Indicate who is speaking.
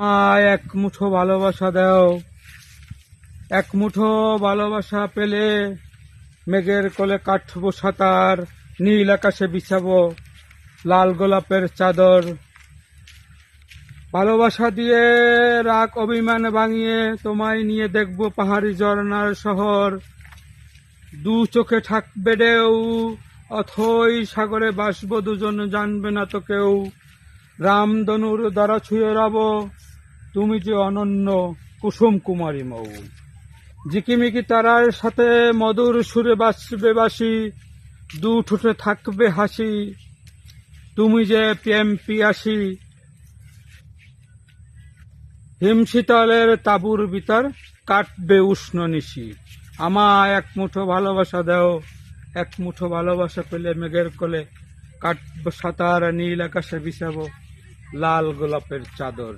Speaker 1: আমায় এক মুঠো ভালোবাসা দাও। এক মুঠো ভালোবাসা পেলে মেঘের কোলে কাটবো সাঁতার, নীল আকাশে বিছাবো লাল গোলাপের চাদর। ভালোবাসা দিয়ে রাগ, অভিমান ভাঙিয়ে তোমায় নিয়ে দেখব পাহাড়ি ঝর্ণার শহর। দু চোখে থাকবে ঢেউ, অথই সাগরে বাসবো, দুজন জানবে না তো কেউ। রামধনুর দ্বারা ছুঁয়ে রব তুমি যে অনন্য কুসুম কুমারী মৌ। ঝিকিমিকি তারার সাথে মধুর সুরে বাসবে বাসি দু ঠোঁটে থাকবে হাসি। তুমি যে প্রেম পিয়াসি, হিমশীতলের তাবুর ভিতর কাটবে উষ্ণ নিশি। আমায় এক মুঠো ভালোবাসা দেও, এক মুঠো ভালোবাসা পেলে মেঘের কোলে কাটবো সাঁতার নীল আকাশে বিছাবো লাল গোলাপের চাদর।